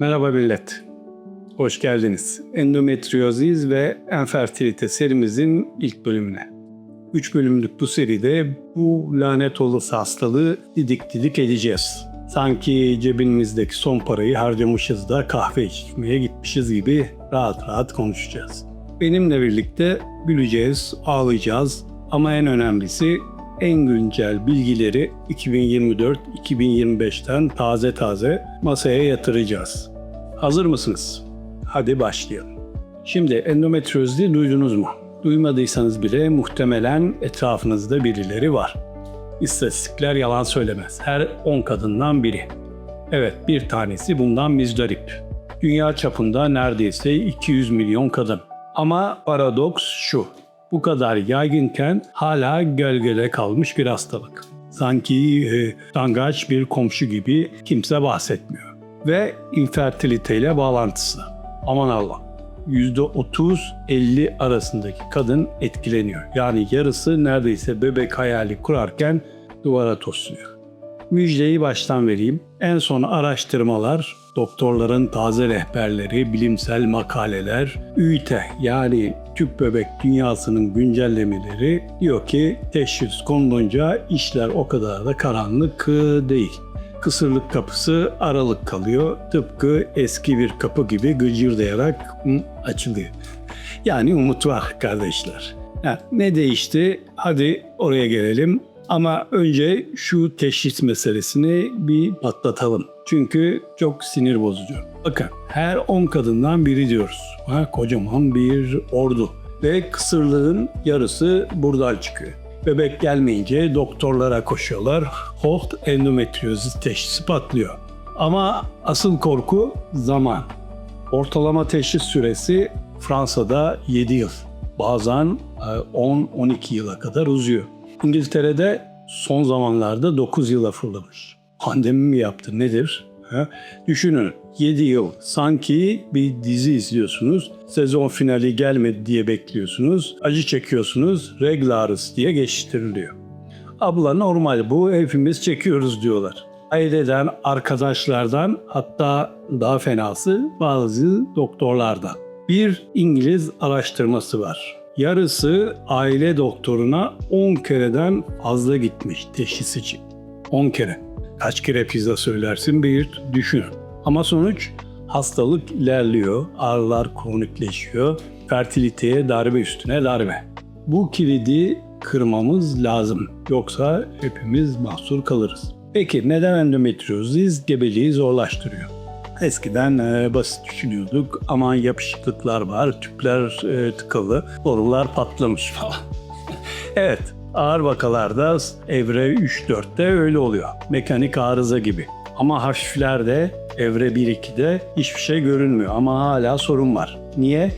Merhaba millet. Hoş geldiniz. Endometriozis ve enfertilite serimizin ilk bölümüne. 3 bölümlük bu seride bu lanet olası hastalığı didik didik edeceğiz. Sanki cebimizdeki son parayı harcamışız da kahve içmeye gitmişiz gibi rahat rahat konuşacağız. Benimle birlikte güleceğiz, ağlayacağız ama en önemlisi en güncel bilgileri 2024-2025'ten taze taze masaya yatıracağız. Hazır mısınız? Hadi başlayalım. Şimdi endometriozi duydunuz mu? Duymadıysanız bile muhtemelen etrafınızda birileri var. İstatistikler yalan söylemez. Her 10 kadından biri. Evet bir tanesi bundan müzdarip. Dünya çapında neredeyse 200 milyon kadın. Ama paradoks şu. Bu kadar yaygınken hala gölgede kalmış bir hastalık. Sanki e, tangaç bir komşu gibi kimse bahsetmiyor. Ve infertiliteyle bağlantısı. Aman Allah. %30-50 arasındaki kadın etkileniyor. Yani yarısı neredeyse bebek hayali kurarken duvara tosluyor. Müjdeyi baştan vereyim. En son araştırmalar, doktorların taze rehberleri, bilimsel makaleler, ÜİTE yani tüp bebek dünyasının güncellemeleri diyor ki teşhis konulunca işler o kadar da karanlık değil. Kısırlık kapısı aralık kalıyor. Tıpkı eski bir kapı gibi gıcırdayarak açılıyor. Yani umut var kardeşler. Ha, ne değişti? Hadi oraya gelelim. Ama önce şu teşhis meselesini bir patlatalım. Çünkü çok sinir bozucu. Bakın her 10 kadından biri diyoruz. Ha, kocaman bir ordu. Ve kısırlığın yarısı buradan çıkıyor. Bebek gelmeyince doktorlara koşuyorlar. Holt endometriozis teşhisi patlıyor. Ama asıl korku zaman. Ortalama teşhis süresi Fransa'da 7 yıl. Bazen 10-12 yıla kadar uzuyor. İngiltere'de son zamanlarda 9 yıla fırlamış. Pandemi mi yaptı nedir? Ha? Düşünün 7 yıl sanki bir dizi izliyorsunuz. Sezon finali gelmedi diye bekliyorsunuz. Acı çekiyorsunuz. Regl ağrısı diye geçiştiriliyor. Abla normal bu hepimiz çekiyoruz diyorlar. Aileden, arkadaşlardan hatta daha fenası bazı doktorlardan. Bir İngiliz araştırması var. Yarısı aile doktoruna 10 kereden fazla gitmiş teşhis için. 10 kere. Kaç kere pizza söylersin bir düşün. Ama sonuç hastalık ilerliyor, ağrılar kronikleşiyor, fertiliteye darbe üstüne darbe. Bu kilidi kırmamız lazım. Yoksa hepimiz mahsur kalırız. Peki neden endometriozis gebeliği zorlaştırıyor? Eskiden e, basit düşünüyorduk. Aman yapışıklıklar var, tüpler e, tıkalı, borular patlamış falan. evet, ağır vakalarda evre 3-4'te öyle oluyor. Mekanik arıza gibi. Ama hafiflerde evre 1-2'de hiçbir şey görünmüyor ama hala sorun var. Niye?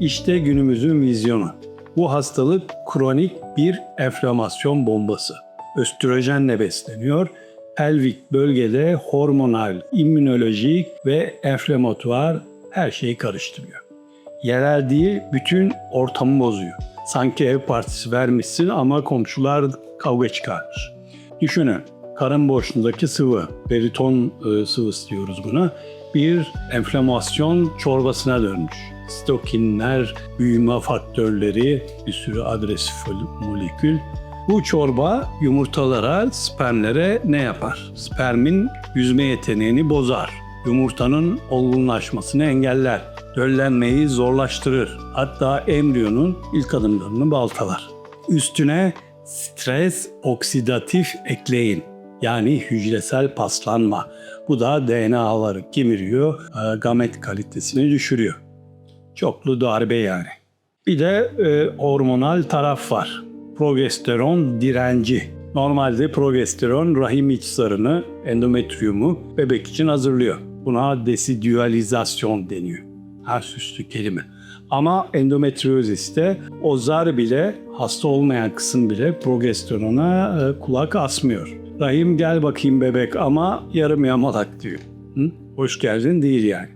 İşte günümüzün vizyonu. Bu hastalık kronik bir enflamasyon bombası. Östrojenle besleniyor pelvik bölgede hormonal, immünolojik ve enflamatuar her şeyi karıştırıyor. Yerel değil, bütün ortamı bozuyor. Sanki ev partisi vermişsin ama komşular kavga çıkarmış. Düşünün, karın boşluğundaki sıvı, periton e, sıvısı diyoruz buna, bir enflamasyon çorbasına dönmüş. Stokinler, büyüme faktörleri, bir sürü agresif molekül bu çorba yumurtalara, spermlere ne yapar? Spermin yüzme yeteneğini bozar. Yumurtanın olgunlaşmasını engeller. Döllenmeyi zorlaştırır. Hatta embriyonun ilk adımlarını baltalar. Üstüne stres oksidatif ekleyin. Yani hücresel paslanma. Bu da DNA'ları kemiriyor, e, gamet kalitesini düşürüyor. Çoklu darbe yani. Bir de e, hormonal taraf var progesteron direnci. Normalde progesteron rahim iç zarını, endometriyumu bebek için hazırlıyor. Buna desidüalizasyon deniyor. Ha süslü kelime. Ama endometrioziste o zar bile hasta olmayan kısım bile progesterona e, kulak asmıyor. Rahim gel bakayım bebek ama yarım yamalak diyor. Hı? Hoş geldin değil yani.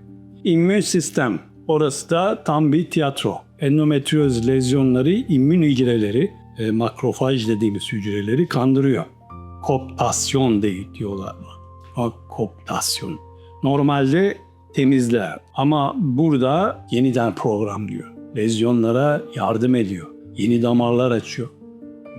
İmmün sistem. Orası da tam bir tiyatro. Endometrioz lezyonları immün hücreleri e, makrofaj dediğimiz hücreleri kandırıyor. Koptasyon değil diyorlar. Koptasyon. Normalde temizler. Ama burada yeniden programlıyor. Lezyonlara yardım ediyor. Yeni damarlar açıyor.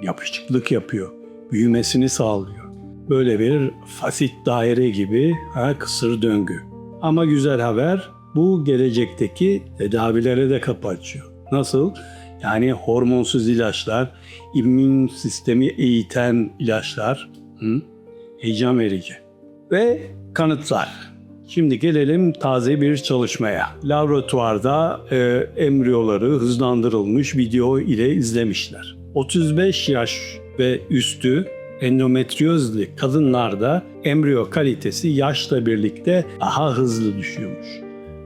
Yapışıklık yapıyor. Büyümesini sağlıyor. Böyle bir fasit daire gibi ha, kısır döngü. Ama güzel haber bu gelecekteki tedavilere de kapı açıyor. Nasıl? Yani hormonsuz ilaçlar, immün sistemi eğiten ilaçlar. Hı? Heyecan verici. Ve kanıtlar. Şimdi gelelim taze bir çalışmaya. Laboratuvarda e, embriyoları hızlandırılmış video ile izlemişler. 35 yaş ve üstü endometriozli kadınlarda embriyo kalitesi yaşla birlikte daha hızlı düşüyormuş.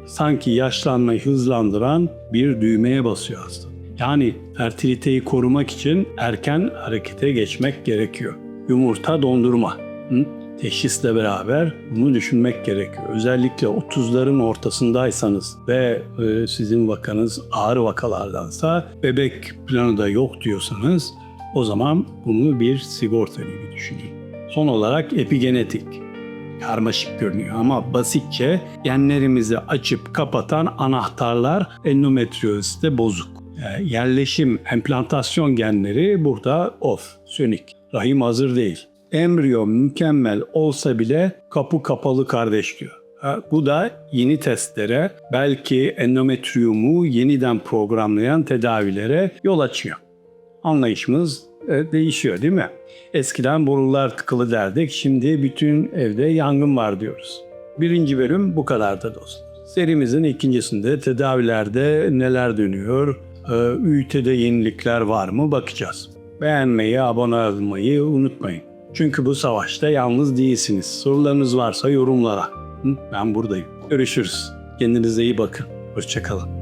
Sanki yaşlanmayı hızlandıran bir düğmeye basıyor hasta. Yani fertiliteyi korumak için erken harekete geçmek gerekiyor. Yumurta dondurma. Hı? Teşhisle beraber bunu düşünmek gerekiyor. Özellikle 30'ların ortasındaysanız ve e, sizin vakanız ağır vakalardansa bebek planı da yok diyorsanız o zaman bunu bir sigorta gibi düşünün. Son olarak epigenetik. Karmaşık görünüyor ama basitçe genlerimizi açıp kapatan anahtarlar endometrioziste bozuk. Yani yerleşim, emplantasyon genleri burada off, sönük. Rahim hazır değil. Embriyo mükemmel olsa bile kapı kapalı kardeş diyor. Bu da yeni testlere, belki endometriyumu yeniden programlayan tedavilere yol açıyor anlayışımız e, değişiyor değil mi? Eskiden borular tıkılı derdik, şimdi bütün evde yangın var diyoruz. Birinci bölüm bu kadardı dostlar. Serimizin ikincisinde tedavilerde neler dönüyor, ÜİT'de yenilikler var mı bakacağız. Beğenmeyi, abone olmayı unutmayın. Çünkü bu savaşta yalnız değilsiniz. Sorularınız varsa yorumlara. Ben buradayım. Görüşürüz. Kendinize iyi bakın. Hoşçakalın.